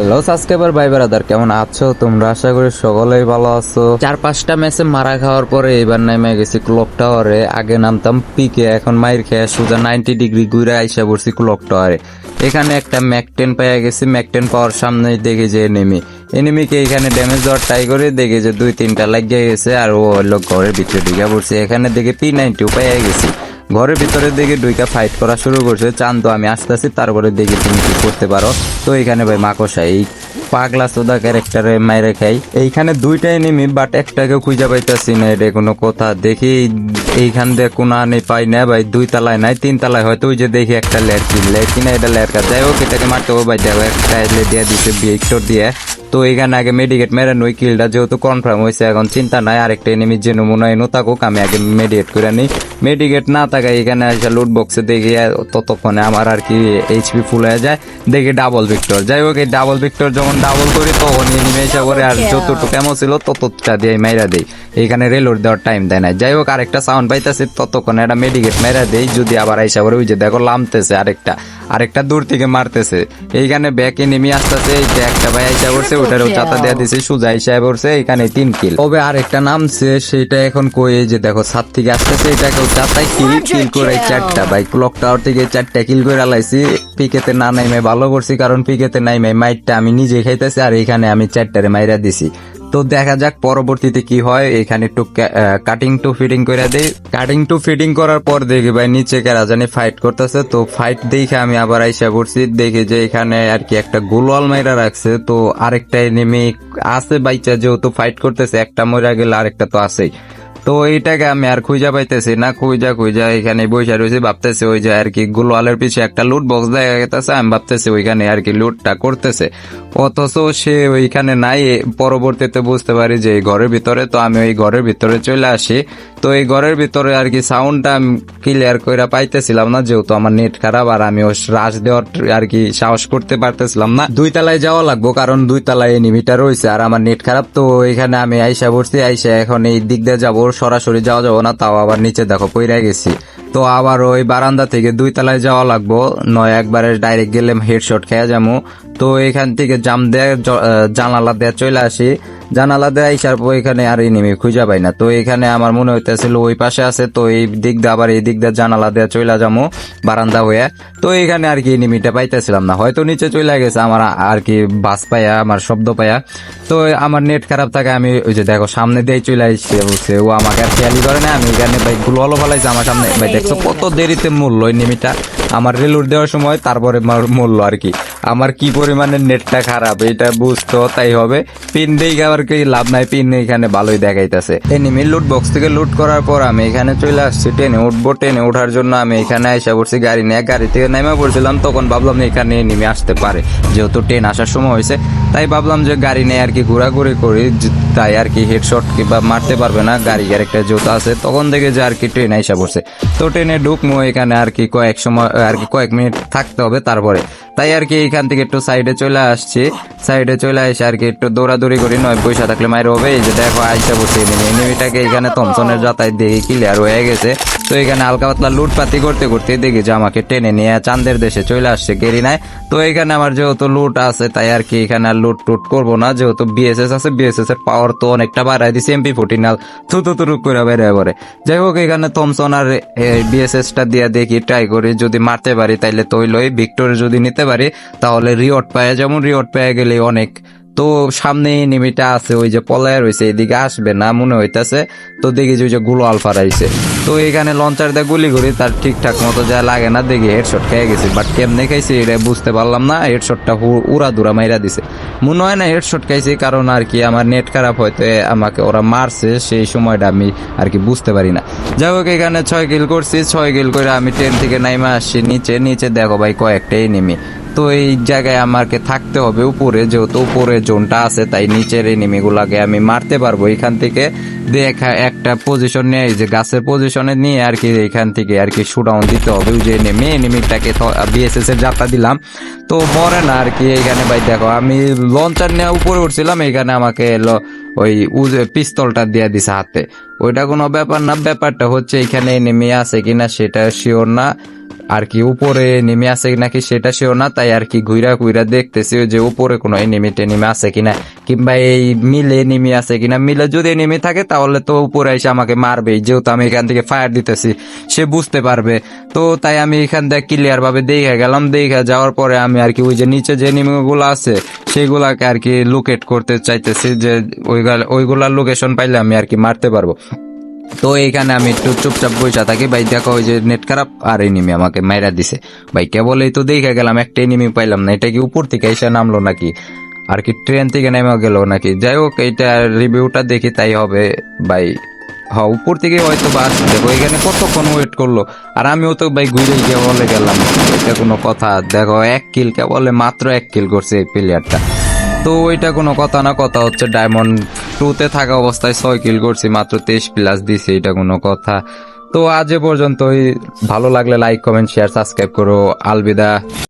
Hello subscriber ভাই brother কেমন আছো? তোমরা আশা করি সকলেই ভালো আছো। চার পাঁচটা ম্যাচে মারা খাওয়ার পরে এবার নেমে গেছি ক্লক টাওয়ারে আগে নামতাম পিকে এখন মাইর খেয়ে সোজা নাইনটি ডিগ্রি ঘুরে আইসা পড়ছি ক্লক টাওয়ারে এখানে একটা ম্যাকটেন পেয়ে গেছি। ম্যাকটেন পাওয়ার সামনে দেখি যে এনিমি এনিমিকে এখানে ড্যামেজ দেওয়ার ট্রাই করে, দেখে যে দুই তিনটা লাগিয়ে গেছে আর ও হলো ঘরের ভিতরে ঢুকে পড়ছে। এখানে দেখে পি নাইনটিও পেয়ে গেছি। ঘরের ভিতরে দেখে দুইটা ফাইট করা শুরু করছে। চান তো আমি আসতে আসি তারপরে দেখি তুমি কি করতে পারো। তো এখানে ভাই মাকসা এই পাগলা সোদা ক্যারেক্টারে মাইরে খাই। এইখানে দুইটা এনিমি বাট একটাকে খুঁজে পাইতেছি না, এটা কোনো কথা। দেখি এইখান দিয়ে কোনো আনে পাই না ভাই, দুই তালায় নাই, তিন তালায়। হয়তো ওই যে দেখি একটা লেটকি লেটকি না এটা লেটকা যাই হোক, এটাকে মারতে হবে ভাই। দেখো, একটা এলে দিয়ে দিছে, ভিক্টর দিয়ে। তো এখানে আগে মেডিকেট মেরে নই কিলটা যেহেতু কনফার্ম হয়েছে, এখন চিন্তা নাই, আরেকটা এনিমি যে নমুনা এনো থাকুক, আমি আগে মেডিকেট করে নিই। মেডিকেট না থাকা এখানে এসে লুট বক্সে দেখি ততক্ষণে আমার আর কি এইচপি ফুল হয়ে যায়। দেখি ডাবল ভিক্টর যাই হোক এই ডাবল ভিক্টর যখন ডাবল করি তখন এনিমি এসে করে আর যতটুকু কেমন ছিল ততটা দিয়ে মাইরা দেই। এইখানে রেলোড দেওয়ার টাইম দেয় না যাই হোক আরেকটা সাউন্ড পাইতেছে ততক্ষণে একটা মেডিকেট মেরা দেই। যদি আবার আইসা করে ওই যে দেখো লামতেছে আরেকটা। আরেকটা দূর থেকে মারতেছে। এইখানে ব্যাক এনিমি আসতেছে এই যে একটা ভাই আইসা পড়ছে ওটারও চাতা দেয়া দিছে সুজা আইসা পড়ছে এখানে তিন কিল তবে আরেকটা নামছে সেটা এখন কই? এই যে দেখো সাত থেকে আসতেছে এটাকেও চাতায় কিল কিল করে চারটা। ভাই ক্লক টাওয়ার থেকে চারটা কিল করে লাইছি। পিকেতে না নাইমে ভালো করছি কারণ পিকেতে নাইমে মাইটটা আমি নিজে খাইতেছি আর এখানে আমি চারটারে মাইরা দিছি। তো দেখা যাক পরবর্তীতে কি হয়। এখানে একটু কাটিং টু ফিটিং করে দেই। কাটিং টু ফিটিং করার পর দেখি ভাই নিচে কেরা জানি ফাইট করতেছে। তো ফাইট দেখে আমি আবার আইসা পড়ছি। দেখি যে এখানে আর কি একটা গোলওয়াল মাইরা রাখছে। তো আরেকটা এনিমি আছে বাইচা যেহেতু ফাইট করতেছে একটা মরা গেলে আরেকটা তো আছেই। তো এইটাকে আমি আর খুঁজা পাইতেছি না, খুঁজা খুঁজা এখানে বসে রয়েছি, ভাবতেছে ওই যে আর কি গোলওয়ালের পিছিয়ে একটা লুট বক্স দেখা গেতেছে, আমি ভাবতেছি ওইখানে আর কি লুটটা করতেছে। অথচ সে ওইখানে নাই, পরবর্তীতে বুঝতে পারি যে এই ঘরের ভিতরে, তো আমি ওই ঘরের ভিতরে চলে আসি। তো এই ঘরের ভিতরে আর কি সাউন্ডটা ক্লিয়ার করে পাইতেছিলাম না, যেহেতু আমার নেট খারাপ আর আমি রাশ দেওয়ার আর কি সাহস করতে পারতেছিলাম না। দুই তলায় যাওয়া লাগবো, কারণ দুই তলায় এনিমিটা রয়েছে আর আমার নেট খারাপ, তো এখানে আমি আইসা পড়ছি, আইসা এখন এই দিক দিয়ে যাব, সরাসরি যাওয়া যাব না, তাও আবার নিচে দেখো পইরা গেছি। তো আবার ওই বারান্দা থেকে দুই তলায় যাওয়া লাগবো, নয় একবারে ডাইরেক্ট গেলে হেডশট খেয়ে যাব। তো এখান থেকে জাম দেয় জানালা দেয়া চলে আসি। জানালা দেয় আইসার পর এখানে আর এই এনিমি খুঁজা পাই না। তো এখানে আমার মনে হইতেছিল ওই পাশে আছে, তো এই দিক দিয়ে আবার এই দিক দিয়ে জানালা দেয়া চলে যাব বারান্দা হয়ে তো এখানে আর কি এনিমিটা পাইতেছিলাম না। হয়তো নিচে চলে গেছে আমার আর কি বাস পায়া আমার শব্দ পায়া তো আমার নেট খারাপ থাকে আমি ওই যে দেখো সামনে দিয়ে চলে আসছে বলছে ও আমাকে আর খেয়ালি করে না, আমি এখানে ভাই গুলো অলো ফেলাইছে আমার সামনে। ভাই দেখছ কত দেরিতে মূল্য এনিমিটা আমার রেলুর দেওয়ার সময় তারপরে মূল্য আর কি। আমার কি পরিমাণে নেটটা খারাপ, এটা বুঝতো তাই হবে। পিন দিয়ে আবার কি, লাভ নাই, পিন এখানে ভালোই দেখাইতেছে। এনিমি লুট বক্স থেকে লুট করার পর আমি এখানে চলে আসছি ট্রেনে উঠবো ট্রেনে ওঠার জন্য আমি এখানে এসে পড়ছি, গাড়ি নিয়ে। গাড়ি থেকে নেমে পড়ছিলাম, তখন ভাবলাম এখানে নেমে আসতে পারে। যেহেতু ট্রেন আসার সময় হয়েছে, তাই ভাবলাম যে গাড়ি নিয়ে আর কি ঘোরাঘুরি করি তাই আর কি হেডশট কিংবা মারতে পারবে না, গাড়ি একটা জুতা আছে। তখন দেখে যে আর কি ট্রেন আইসা পড়ছে। তো ট্রেনে ঢুকমো, এখানে আর কি কয়েক সময় আর কি কয়েক মিনিট থাকতে হবে তারপরে। তাই আর কি এখান থেকে একটু সাইডে চলে আসছি। সাইডে চলে আসে আর কি একটু দৌড়াদৌড়ি করি, নয় পয়সা থাকলে মায়ের হবে। এই যে দেখো, আইসা বসে এনিমি এনিমিটাকে এখানে থমসনের যাতায়াত দেখে ক্লিয়ার হয়ে গেছে। তো এখানে হালকা পাতলা লুটপাতি করতে করতে দেখি যে আমাকে টেনে নিয়ে চান্দের দেশে চলে আসছে গেরিনায়। তো এখানে আমার যেহেতু লুট আছে, তাই আর কি এখানে আর লুট টুট করব না। যেহেতু বিএসএস আছে বিএসএস এর পাওয়ার তো অনেকটা বাড়াই দিছে এমপি ফোর্টিন আল থুতু করে বেড়ে পরে যাই হোক, এখানে থমসন আর বিএসএস টা দিয়ে দেখি ট্রাই করি। যদি মারতে পারি, তাইলে তো লই ভিক্টোর যদি নিতে পারি, তাহলে রিওয়ার্ড পায়, যেমন রিওয়ার্ড পেয়ে গেলে অনেক। তো সামনে এনিমিটা আছে, ওই যে পলায় রয়েছে, এদিকে আসবে না, মনে হইতাছে। তো দেখি যে ওই যে গুলো আলফা রাইছে তো এখানে লঞ্চার দিয়ে গুলি করি, তার ঠিকঠাক মতো যা লাগে না, দেখি হেডশট খেয়ে গেছি। বাট কেমনে খাইছি, এটা বুঝতে পারলাম না হেডশটটা উড়া দুরা মাইরা দিছে। মনে হয় না হেডশট খাইছি, কারণ আর কি আমার নেট খারাপ হয়তো আমাকে ওরা মারছে, সেই সময়টা আমি আর কি বুঝতে পারি না। যাই হোক, এখানে ছয় কিল করছি, ছয় কিল করে আমি ট্রেন থেকে নাইমা আসছি, নিচে নিচে দেখো ভাই কয়েকটা এনিমি তো এই জায়গায় আমাকে থাকতে হবে উপরে, যেহেতু উপরে জোনটা আছে, তাই নিচের এনিমিগুলাকে আমি মারতে পারব। এখান থেকে দেখা একটা পজিশন নিয়ে, এই যে গাছের পজিশনে নিয়ে আর কি এখান থেকে আর কি শুডাউন দিতে হবে। ওই যে এনিমি এনিমিটাকে বিএসএস এর যাত্রা দিলাম। তো মরে না আর কি এখানে ভাই, দেখো, আমি লঞ্চার নিয়ে উপরে উঠছিলাম, এখানে আমাকে এলো ওই পিস্তলটা দিয়ে দিছে হাতে। ওইটা কোনো ব্যাপার না, ব্যাপারটা হচ্ছে এখানে এনিমি আছে কিনা সেটা শিওর না। আর কি উপরে নেমে আছে নাকি সেটা সেও না, তাই আর কি ঘুরা ঘুরা দেখতেছি যে উপরে কোনো এনিমি টেনিমি আছে কিনা, কিংবা এই মিলে নেমে আছে কিনা। মিলে যদি নেমে থাকে, তাহলে তো উপরে এসে আমাকে মারবে যেহেতু আমি এখান থেকে ফায়ার দিতেছি, সে বুঝতে পারবে। তো তাই আমি এখান থেকে ক্লিয়ার ভাবে দেখে গেলাম, দেখে যাওয়ার পরে আমি আর কি ওই যে নিচে যে নিমগুলো আছে, সেগুলাকে আর কি লোকেট করতে চাইতেছি যে ওইগুলা ওইগুলার লোকেশন পাইলে আমি আর কি মারতে পারব। তো এইখানে আমি একটু চুপচাপ বসে থাকি। ভাই দেখো ওই যে নেট খারাপ আর এনিমি আমাকে মাইরা দিছে। ভাই কেবল এই তো দেখে গেলাম, একটা এনিমি পাইলাম না। এটা কি উপর থেকে এসে নামলো নাকি? আর কি ট্রেন থেকে নেমে গেল নাকি? যাই হোক, এইটা রিভিউটা দেখি, তাই হবে। ভাই হ্যাঁ উপর থেকে হয়তো বাস দেখো, এখানে কতক্ষণ ওয়েট করল? আর আমিও তো ভাই ঘুরে গিয়ে বলে গেলাম, এটা কোনো কথা। দেখো, এক কিল কেবলে মাত্র এক কিল করছে এই প্লেয়ারটা তো ওইটা কোনো কথা না, কথা হচ্ছে ডায়মন্ড টুতে থাকা অবস্থায় ছয় কিল করছি, মাত্র তেইশ প্লাস দিছি, এটা কোনো কথা। তো আজ এ পর্যন্তই। ভালো লাগলে লাইক কমেন্ট শেয়ার সাবস্ক্রাইব করো। আলবিদা।